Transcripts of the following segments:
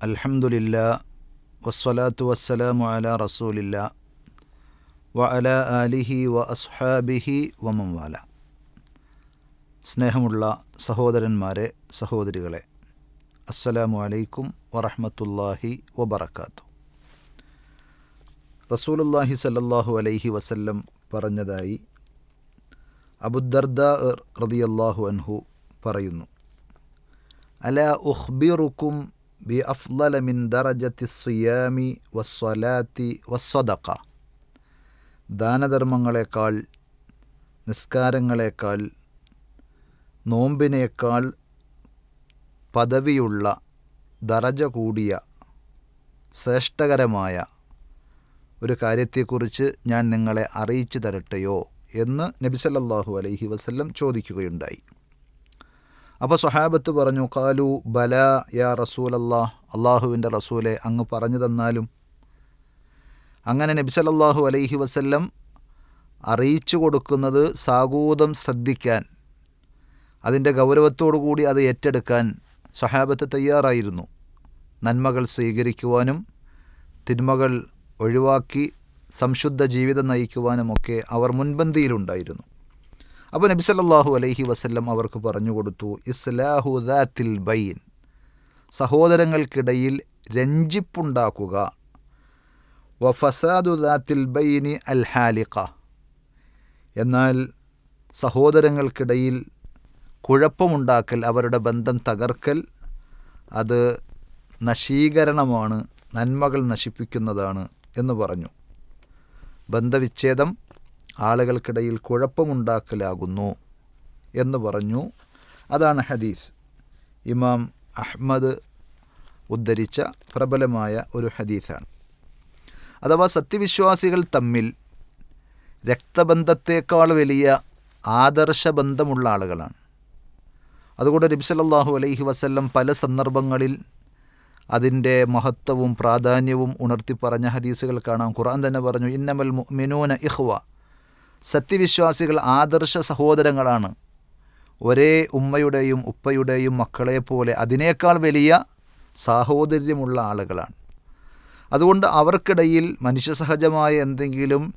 അൽഹംദുലില്ലാ വസ്സലാത്തു വസ്സലാമു അല റസൂലില്ല വ അല ആലിഹി വ അസ്ഹാബിഹി വമംവാല സ്നേഹമുള്ള സഹോദരന്മാരെ സഹോദരികളെ അസ്സലാമു അലൈക്കും വറഹമത്തല്ലാഹി വബർക്കാത്തു റസൂലുല്ലാഹി സല്ലല്ലാഹു അലൈഹി വസല്ലം പറഞ്ഞതായി അബുദർദ റതിയല്ലാഹു അൻഹു പറയുന്നു. അല ഉഖ്ബിറുക്കും ബി അഫ്ലല മിൻ ദറജത്തി സുയാമി വസ്വലാത്തി വസ്വദക്ക ദാനധർമ്മങ്ങളെക്കാൾ നിസ്കാരങ്ങളെക്കാൾ നോമ്പിനേക്കാൾ പദവിയുള്ള ദറജ കൂടിയ ശ്രേഷ്ഠകരമായ ഒരു കാര്യത്തെക്കുറിച്ച് ഞാൻ നിങ്ങളെ അറിയിച്ചു തരട്ടെയോ എന്ന് നബിസല്ലാഹു അലൈഹി വസല്ലം ചോദിക്കുകയുണ്ടായി. അപ്പോൾ സ്വഹാബത്ത് പറഞ്ഞു കാലു ബല യാ റസൂലല്ലാ. അള്ളാഹുവിന്റെ റസൂലെ അങ്ങ് പറഞ്ഞു തന്നാലും. അങ്ങനെ നബിസലല്ലാഹു അലൈഹി വസല്ലം അറിയിച്ചു കൊടുക്കുന്നത് സാഗൂതം ശ്രദ്ധിക്കാൻ അതിന്റെ ഗൗരവത്തോടുകൂടി അത് ഏറ്റെടുക്കാൻ സ്വഹാബത്ത് തയ്യാറായിരുന്നു. നന്മകൾ സ്വീകരിക്കുവാനും തിന്മകൾ ഒഴിവാക്കി സംശുദ്ധ ജീവിതം നയിക്കുവാനുമൊക്കെ അവർ മുൻപന്തിയിലുണ്ടായിരുന്നു. അപ്പോൾ നബി സല്ലല്ലാഹു അലൈഹി വസല്ലം അവർക്ക് പറഞ്ഞു കൊടുത്തു ഇസ്ലാഹു ദാത്തിൽ ബൈൻ. സഹോദരങ്ങൾക്കിടയിൽ രഞ്ജിപ്പുണ്ടാക്കുക. വ ഫസാദു ദാത്തിൽ ബൈനി അൽ ഹാലിഖ. എന്നാൽ സഹോദരങ്ങൾക്കിടയിൽ കുഴപ്പമുണ്ടാക്കൽ അവരുടെ ബന്ധം തകർക്കൽ അത് നശീകരണമാണ് നന്മകൾ നശിപ്പിക്കുന്നതാണ് എന്ന് പറഞ്ഞു. ബന്ധവിച്ഛേദം ആളുകൾക്കിടയിൽ കുഴപ്പമുണ്ടാക്കലാകുന്നു എന്ന് പറഞ്ഞു. അതാണ് ഹദീസ്. ഇമാം അഹ്മദ് ഉദ്ധരിച്ച പ്രബലമായ ഒരു ഹദീസാണ്. അഥവാ സത്യവിശ്വാസികൾ തമ്മിൽ രക്തബന്ധത്തേക്കാൾ വലിയ ആദർശ ബന്ധമുള്ള ആളുകളാണ്. അതുകൊണ്ട് നബിസല്ലാഹു അലൈഹി വസല്ലം പല സന്ദർഭങ്ങളിൽ അതിന്റെ മഹത്വവും പ്രാധാന്യവും ഉണർത്തി പറഞ്ഞ ഹദീസുകൾ കാണാം. ഖുർആൻ തന്നെ പറഞ്ഞു ഇന്നമൽ മിനൂന ഇഹ്വ സത്യവിശ്വാസികൾ ആദർശ സഹോദരങ്ങളാണ്. ഒരേ ഉമ്മയുടെയും ഉപ്പയുടെയും മക്കളെ പോലെ അതിനേക്കാൾ വലിയ സാഹോദര്യമുള്ള ആളുകളാണ്. അതുകൊണ്ട് അവർക്കിടയിൽ മനുഷ്യസഹജമായ എന്തെങ്കിലും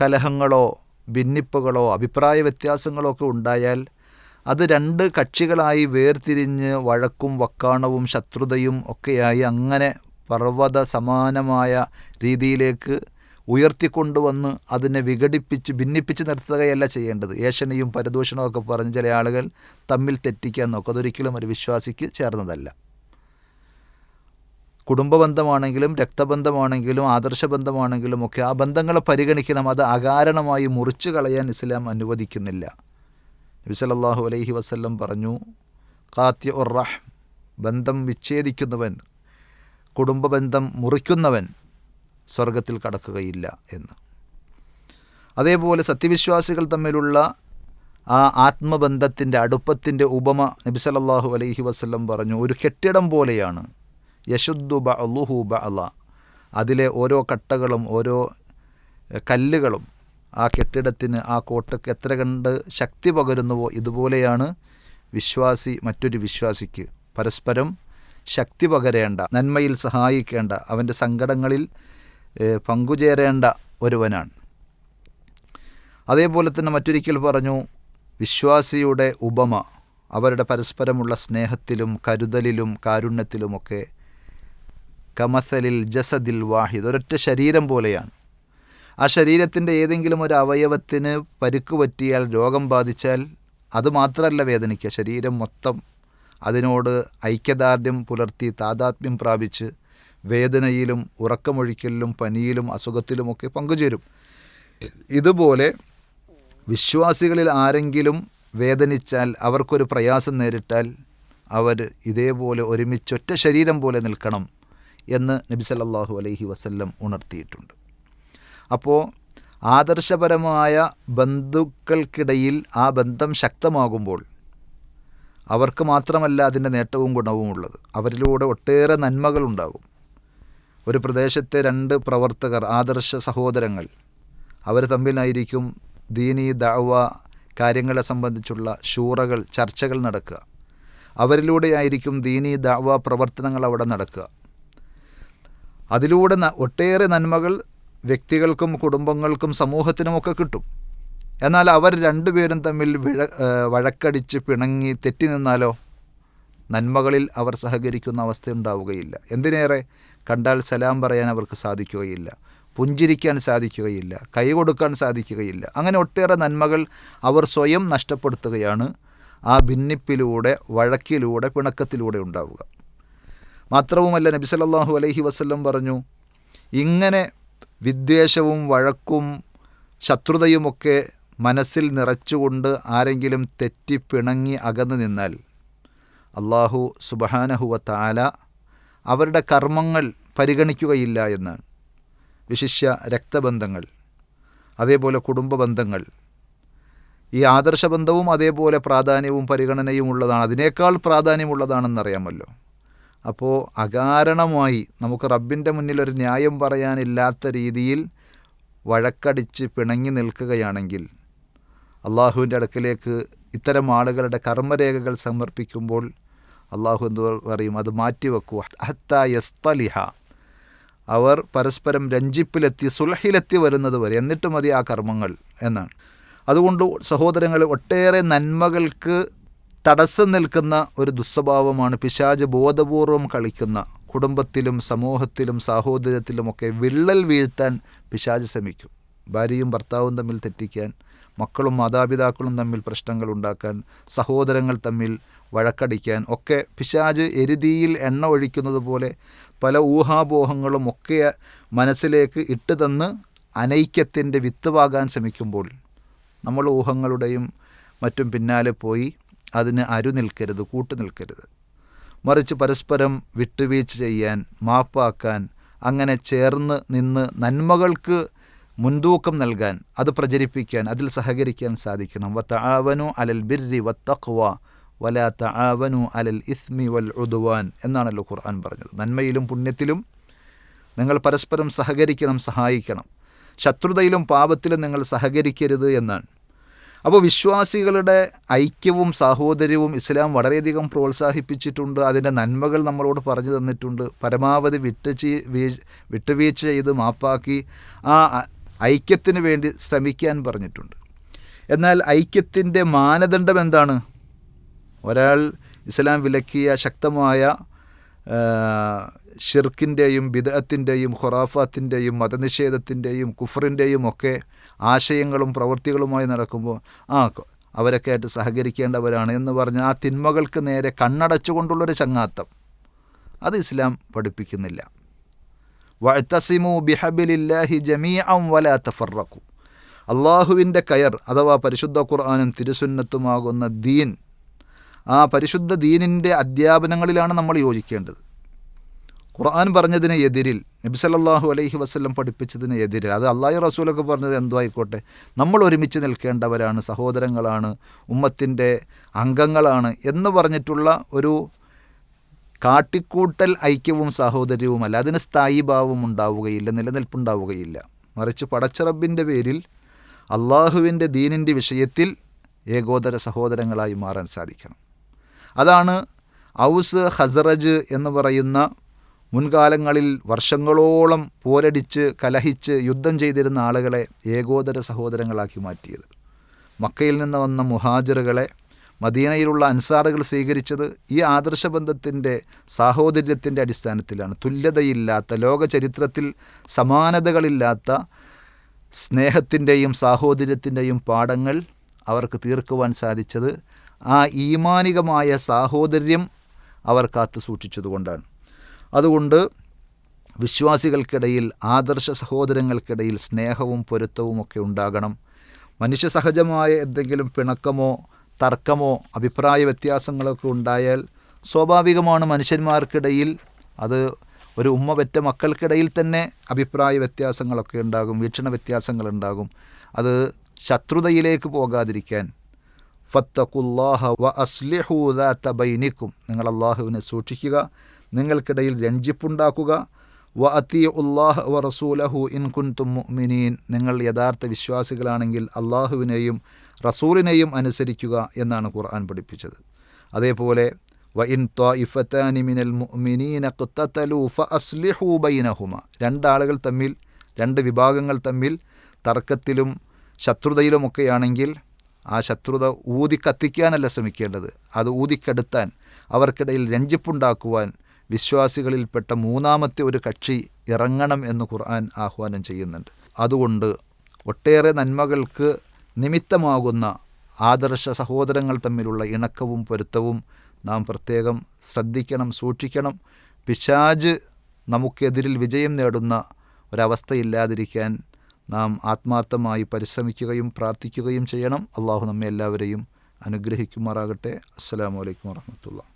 കലഹങ്ങളോ ഭിന്നിപ്പുകളോ അഭിപ്രായ വ്യത്യാസങ്ങളോ ഒക്കെ ഉണ്ടായാൽ അത് രണ്ട് കക്ഷികളായി വേർതിരിഞ്ഞ് വഴക്കും വക്കാണവും ശത്രുതയും ഒക്കെയായി അങ്ങനെ പർവത സമാനമായ രീതിയിലേക്ക് ഉയർത്തിക്കൊണ്ടുവന്ന് അതിനെ വിഘടിപ്പിച്ച് ഭിന്നിപ്പിച്ച് നിർത്തുകയല്ല ചെയ്യേണ്ടത്. ഏഷണിയും പരദൂഷണവും ഒക്കെ പറഞ്ഞ് ചില ആളുകൾ തമ്മിൽ തെറ്റിക്കാൻ നോക്കും അതൊരിക്കലും ഒരു വിശ്വാസിക്ക് ചേർന്നതല്ല. കുടുംബബന്ധമാണെങ്കിലും രക്തബന്ധമാണെങ്കിലും ആദർശബന്ധമാണെങ്കിലും ഒക്കെ ആ ബന്ധങ്ങളെ പരിഗണിക്കണം. അത് അകാരണമായി മുറിച്ചു കളയാൻ ഇസ്ലാം അനുവദിക്കുന്നില്ല. നബി സല്ലല്ലാഹു അലൈഹി വസല്ലം പറഞ്ഞു കാത്യ ഉറഹ് ബന്ധം വിച്ഛേദിക്കുന്നവൻ കുടുംബബന്ധം മുറിക്കുന്നവൻ സ്വർഗത്തിൽ കടക്കുകയില്ല എന്ന്. അതേപോലെ സത്യവിശ്വാസികൾ തമ്മിലുള്ള ആ ആത്മബന്ധത്തിന്റെ അടുപ്പത്തിന്റെ ഉപമ നബി സല്ലല്ലാഹു അലൈഹി വസല്ലം പറഞ്ഞു ഒരു കെട്ടിടം പോലെയാണ്. യശുദ്ദു ബ അല്ലുഹു ബ അല അതിലെ ഓരോ കട്ടകളും ഓരോ കല്ലുകളും ആ കെട്ടിടത്തിന് ആ കോട്ടയ്ക്ക് എത്ര കണ്ട് ശക്തി പകരുന്നുവോ ഇതുപോലെയാണ് വിശ്വാസി മറ്റൊരു വിശ്വാസിക്ക് പരസ്പരം ശക്തി പകരേണ്ട നന്മയിൽ സഹായിക്കേണ്ട അവന്റെ സങ്കടങ്ങളിൽ പങ്കുചേരേണ്ട ഒരുവനാണ്. അതേപോലെ തന്നെ മറ്റൊരിക്കൽ പറഞ്ഞു വിശ്വാസിയുടെ ഉപമ അവരുടെ പരസ്പരമുള്ള സ്നേഹത്തിലും കരുതലിലും കാരുണ്യത്തിലുമൊക്കെ കമസലിൽ ജസദിൽ വാഹിദ് ഒരൊറ്റ ശരീരം പോലെയാണ്. ആ ശരീരത്തിന്റെ ഏതെങ്കിലും ഒരു അവയവത്തിന് പരുക്ക് പറ്റിയാൽ രോഗം ബാധിച്ചാൽ അത് മാത്രമല്ല വേദനിക്കുക. ശരീരം മൊത്തം അതിനോട് ഐക്യദാർഢ്യം പുലർത്തി താതാത്മ്യം പ്രാപിച്ച് വേദനയിലും ഉറക്കമൊഴിക്കലിലും പനിയിലും അസുഖത്തിലുമൊക്കെ പങ്കുചേരും. ഇതുപോലെ വിശ്വാസികളിൽ ആരെങ്കിലും വേദനിച്ചാൽ അവർക്കൊരു പ്രയാസം നേരിട്ടാൽ അവർ ഇതേപോലെ ഒരുമിച്ചൊറ്റ ശരീരം പോലെ നിൽക്കണം എന്ന് നബി സല്ലാഹു അലൈഹി വസല്ലം ഉണർത്തിയിട്ടുണ്ട്. അപ്പോൾ ആദർശപരമായ ബന്ധുക്കൾക്കിടയിൽ ആ ബന്ധം ശക്തമാകുമ്പോൾ അവർക്ക് മാത്രമല്ല അതിന്റെ നേട്ടവും ഗുണവും ഉള്ളത്. അവരിലൂടെ ഒട്ടേറെ നന്മകളുണ്ടാകും. ഒരു പ്രദേശത്തെ രണ്ട് പ്രവർത്തകർ ആദർശ സഹോദരങ്ങൾ. അവർ തമ്മിലായിരിക്കും ദീനി ദാവ കാര്യങ്ങളെ സംബന്ധിച്ചുള്ള ഷൂറകൾ ചർച്ചകൾ നടക്കുക. അവരിലൂടെയായിരിക്കും ദീനി ദാവ പ്രവർത്തനങ്ങൾ അവിടെ നടക്കുക. അതിലൂടെ ഒട്ടേറെ നന്മകൾ വ്യക്തികൾക്കും കുടുംബങ്ങൾക്കും സമൂഹത്തിനുമൊക്കെ കിട്ടും. എന്നാൽ അവർ രണ്ടുപേരും തമ്മിൽ വിഴ വഴക്കടിച്ച് പിണങ്ങി തെറ്റി നിന്നാലോ നന്മകളിൽ അവർ സഹകരിക്കുന്ന അവസ്ഥ ഉണ്ടാവുകയില്ല. എന്തിനേറെ? കണ്ടാൽ സലാം പറയാൻ അവർക്ക് സാധിക്കുകയില്ല. പുഞ്ചിരിക്കാൻ സാധിക്കുകയില്ല. കൈ കൊടുക്കാൻ സാധിക്കുകയില്ല. അങ്ങനെ ഒട്ടേറെ നന്മകൾ അവർ സ്വയം നഷ്ടപ്പെടുത്തുകയാണ് ആ ഭിന്നിപ്പിലൂടെ വഴക്കിലൂടെ പിണക്കത്തിലൂടെ ഉണ്ടാവുക. മാത്രവുമല്ല നബി സല്ലല്ലാഹു അലൈഹി വസല്ലം പറഞ്ഞു ഇങ്ങനെ വിദ്വേഷവും വഴക്കും ശത്രുതയുമൊക്കെ മനസ്സിൽ നിറച്ചുകൊണ്ട് ആരെങ്കിലും തെറ്റി പിണങ്ങി അകന്നു നിന്നാൽ അള്ളാഹു സുബഹാനഹുവ താല അവരുടെ കർമ്മങ്ങൾ പരിഗണിക്കുകയില്ല എന്ന്. വിശിഷ്യ രക്തബന്ധങ്ങൾ അതേപോലെ കുടുംബ ബന്ധങ്ങൾ ഈ ആദർശ ബന്ധവും അതേപോലെ പ്രാധാന്യവും പരിഗണനയും ഉള്ളതാണ്. അതിനേക്കാൾ പ്രാധാന്യമുള്ളതാണെന്നറിയാമല്ലോ. അപ്പോൾ അകാരണമായി നമുക്ക് റബ്ബിന്റെ മുന്നിൽ ഒരു ന്യായം പറയാനില്ലാത്ത രീതിയിൽ വഴക്കടിച്ച് പിണങ്ങി നിൽക്കുകയാണെങ്കിൽ അള്ളാഹുവിന്റെ അടുക്കിലേക്ക് ഇത്തരം ആളുകളുടെ കർമ്മരേഖകൾ സമർപ്പിക്കുമ്പോൾ അള്ളാഹു എന്ന് പറയും? അത് മാറ്റിവെക്കൂ. ഹത്ത യസ്തലിഹ. അവർ പരസ്പരം രഞ്ജിപ്പിലെത്തി സുലഹിലെത്തി വരുന്നത് വരെ. എന്നിട്ട് മതി ആ കർമ്മങ്ങൾ എന്നാണ്. അതുകൊണ്ട് സഹോദരങ്ങൾ ഒട്ടേറെ നന്മകൾക്ക് തടസ്സം നിൽക്കുന്ന ഒരു ദുസ്വഭാവമാണ് പിശാജ് ബോധപൂർവം കളിക്കുന്ന കുടുംബത്തിലും സമൂഹത്തിലും സാഹോദര്യത്തിലുമൊക്കെ വിള്ളൽ വീഴ്ത്താൻ പിശാജ് ശ്രമിക്കും. ഭാര്യയും ഭർത്താവും തമ്മിൽ തെറ്റിക്കാൻ മക്കളും മാതാപിതാക്കളും തമ്മിൽ പ്രശ്നങ്ങൾ ഉണ്ടാക്കാൻ സഹോദരങ്ങൾ തമ്മിൽ വഴക്കടിക്കാൻ. ഒക്കെ പിശാജ് എരുതിയിൽ എണ്ണ ഒഴിക്കുന്നത് പോലെ പല ഊഹാപോഹങ്ങളും ഒക്കെ മനസ്സിലേക്ക് ഇട്ട് തന്ന് അനൈക്യത്തിന്റെ വിത്ത് പാകാൻ ശ്രമിക്കുമ്പോൾ നമ്മൾ ഊഹങ്ങളുടെയും മറ്റും പിന്നാലെ പോയി അതിന് അരു നിൽക്കരുത് കൂട്ടു നിൽക്കരുത്. മറിച്ച് പരസ്പരം വിട്ടുവീഴ്ച ചെയ്യാൻ മാപ്പാക്കാൻ അങ്ങനെ ചേർന്ന് നിന്ന് നന്മകൾക്ക് മുൻതൂക്കം നൽകാൻ അത് പ്രചരിപ്പിക്കാൻ അതിൽ സഹകരിക്കാൻ സാധിക്കണം. വത്താവനു അലൽ ബിർരി വത്തഖ്വ വല തആവനു അലൽ ഇസ്മി വൽ ഉദ്വാൻ എന്നാണല്ലോ ഖുർആൻ പറഞ്ഞത്. നന്മയിലും പുണ്യത്തിലും നിങ്ങൾ പരസ്പരം സഹകരിക്കണം സഹായിക്കണം. ശത്രുതയിലും പാപത്തിലും നിങ്ങൾ സഹകരിക്കരുത് എന്നാണ്. അപ്പോൾ വിശ്വാസികളുടെ ഐക്യവും സാഹോദര്യവും ഇസ്ലാം വളരെയധികം പ്രോത്സാഹിപ്പിച്ചിട്ടുണ്ട്. അതിന്റെ നന്മകൾ നമ്മളോട് പറഞ്ഞു തന്നിട്ടുണ്ട്. പരമാവധി വിട്ടച്ച് വിട്ടുവീഴ്ച ചെയ്ത് മാപ്പാക്കി ആ ഐക്യത്തിന് വേണ്ടി ശ്രമിക്കാൻ പറഞ്ഞിട്ടുണ്ട്. എന്നാൽ ഐക്യത്തിന്റെ മാനദണ്ഡം എന്താണ്? ഒരാൾ ഇസ്ലാം വിലക്കിയ ശക്തമായ ഷിർക്കിന്റെയും ബിദത്തിന്റെയും ഖുറാഫാത്തിന്റെയും മതനിഷേധത്തിന്റെയും കുഫറിന്റെയും ഒക്കെ ആശയങ്ങളും പ്രവൃത്തികളുമായി നടക്കുമ്പോൾ ആ അവരൊക്കെ ആയിട്ട് സഹകരിക്കേണ്ടവരാണ് എന്ന് പറഞ്ഞ് ആ തിന്മകൾക്ക് നേരെ കണ്ണടച്ചുകൊണ്ടുള്ളൊരു ചങ്ങാത്തം. അത് ഇസ്ലാം പഠിപ്പിക്കുന്നില്ല. വഴത്തസിമു ബിഹബിലില്ലാഹി ജമീഅം വല തഫറക്കു അള്ളാഹുവിന്റെ കയർ അഥവാ പരിശുദ്ധ ഖുർആാനും തിരുസുന്നത്തുമാകുന്ന ദീൻ ആ പരിശുദ്ധ ദീനിന്റെ അധ്യാപനങ്ങളിലാണ് നമ്മൾ യോജിക്കേണ്ടത്. ഖുർആൻ പറഞ്ഞതിന് എതിരിൽ നബി സല്ലല്ലാഹു അലൈഹി വസല്ലം പഠിപ്പിച്ചതിന് എതിരിൽ അത് അള്ളാഹി റസൂലൊക്കെ പറഞ്ഞത് എന്തോ ആയിക്കോട്ടെ നമ്മൾ ഒരുമിച്ച് നിൽക്കേണ്ടവരാണ് സഹോദരങ്ങളാണ് ഉമ്മത്തിന്റെ അംഗങ്ങളാണ് എന്ന് പറഞ്ഞിട്ടുള്ള ഒരു കാട്ടിക്കൂട്ടൽ ഐക്യവും സഹോദര്യവുമല്ല. അതിന് സ്ഥായി ഭാവം ഉണ്ടാവുകയില്ല നിലനിൽപ്പുണ്ടാവുകയില്ല. മറിച്ച് പടച്ചറബിന്റെ പേരിൽ അള്ളാഹുവിന്റെ ദീനിന്റെ വിഷയത്തിൽ ഏകോദര സഹോദരങ്ങളായി മാറാൻ സാധിക്കണം. അതാണ് ഔസ് ഹസറജ് എന്ന് പറയുന്ന മുൻകാലങ്ങളിൽ വർഷങ്ങളോളം പോരടിച്ച് കലഹിച്ച് യുദ്ധം ചെയ്തിരുന്ന ആളുകളെ ഏകോദര സഹോദരങ്ങളാക്കി മാറ്റിയത്. മക്കയിൽ നിന്ന് വന്ന മുഹാജിറുകളെ മദീനയിലുള്ള അൻസാറുകൾ സ്വീകരിച്ചത് ഈ ആദർശബന്ധത്തിന്റെ സാഹോദര്യത്തിന്റെ അടിസ്ഥാനത്തിലാണ്. തുല്യതയില്ലാത്ത ലോക ചരിത്രത്തിൽ സമാനതകളില്ലാത്ത സ്നേഹത്തിന്റെയും സാഹോദര്യത്തിന്റെയും പാഠങ്ങൾ അവർക്ക് തീർക്കുവാൻ സാധിച്ചത് ആ ഈമാനികമായ സാഹോദര്യം അവർ കാത്തു സൂക്ഷിച്ചതുകൊണ്ടാണ്. അതുകൊണ്ട് വിശ്വാസികൾക്കിടയിൽ ആദർശ സഹോദരങ്ങൾക്കിടയിൽ സ്നേഹവും പൊരുത്തവും ഒക്കെ ഉണ്ടാകണം. മനുഷ്യ സഹജമായ എന്തെങ്കിലും പിണക്കമോ തർക്കമോ അഭിപ്രായ വ്യത്യാസങ്ങളൊക്കെ ഉണ്ടായാൽ സ്വാഭാവികമാണ് മനുഷ്യന്മാർക്കിടയിൽ അത് ഒരു ഉമ്മ പെറ്റ മക്കൾക്കിടയിൽ തന്നെ അഭിപ്രായ വ്യത്യാസങ്ങളൊക്കെ ഉണ്ടാകും വീക്ഷണ വ്യത്യാസങ്ങളുണ്ടാകും. അത് ശത്രുതയിലേക്ക് പോകാതിരിക്കാൻ ഫത്തഖുല്ലാഹ വ അസ്ലിഹു ദാത ബൈനിക്കും. നിങ്ങൾ അള്ളാഹുവിനെ സൂക്ഷിക്കുക. നിങ്ങൾക്കിടയിൽ രഞ്ജിപ്പുണ്ടാക്കുക. വ അത്തി ഉല്ലാഹ് വ റസൂലഹു ഇൻ കുൻതും മുഅ്മിനീൻ. നിങ്ങൾ യഥാർത്ഥ വിശ്വാസികളാണെങ്കിൽ അള്ളാഹുവിനെയും റസൂലിനെയും അനുസരിക്കുക എന്നാണ് ഖുർആൻ പഠിപ്പിച്ചത്. അതേപോലെ വ ഇൻ ത്വാഇഫത്താനിമിനൽ മിനൽ മുഅ്മിനീന ഫ അസ്ലിഹു ബൈനഹുമ. രണ്ടാളുകൾ തമ്മിൽ രണ്ട് വിഭാഗങ്ങൾ തമ്മിൽ തർക്കത്തിലും ശത്രുതയിലുമൊക്കെയാണെങ്കിൽ ആ ശത്രുത ഊതി കത്തിക്കാനല്ല ശ്രമിക്കേണ്ടത്. അത് ഊതിക്കെടുത്താൻ അവർക്കിടയിൽ രഞ്ജിപ്പുണ്ടാക്കുവാൻ വിശ്വാസികളിൽപ്പെട്ട മൂന്നാമത്തെ ഒരു കക്ഷി ഇറങ്ങണം എന്ന് ഖുർആൻ ആഹ്വാനം ചെയ്യുന്നുണ്ട്. അതുകൊണ്ട് ഒട്ടേറെ നന്മകൾക്ക് നിമിത്തമാകുന്ന ആദർശ സഹോദരങ്ങൾ തമ്മിലുള്ള ഇണക്കവും പൊരുത്തവും നാം പ്രത്യേകം ശ്രദ്ധിക്കണം സൂക്ഷിക്കണം. പിശാജ് നമുക്കെതിരിൽ വിജയം നേടുന്ന ഒരവസ്ഥയില്ലാതിരിക്കാൻ നാം ആത്മാർത്ഥമായി പരിശ്രമിക്കുകയും പ്രാർത്ഥിക്കുകയും ചെയ്യണം. അള്ളാഹു നമ്മെ എല്ലാവരെയും അനുഗ്രഹിക്കുമാറാകട്ടെ. അസ്സാം വലൈക്കും വാഹമത്തുള്ള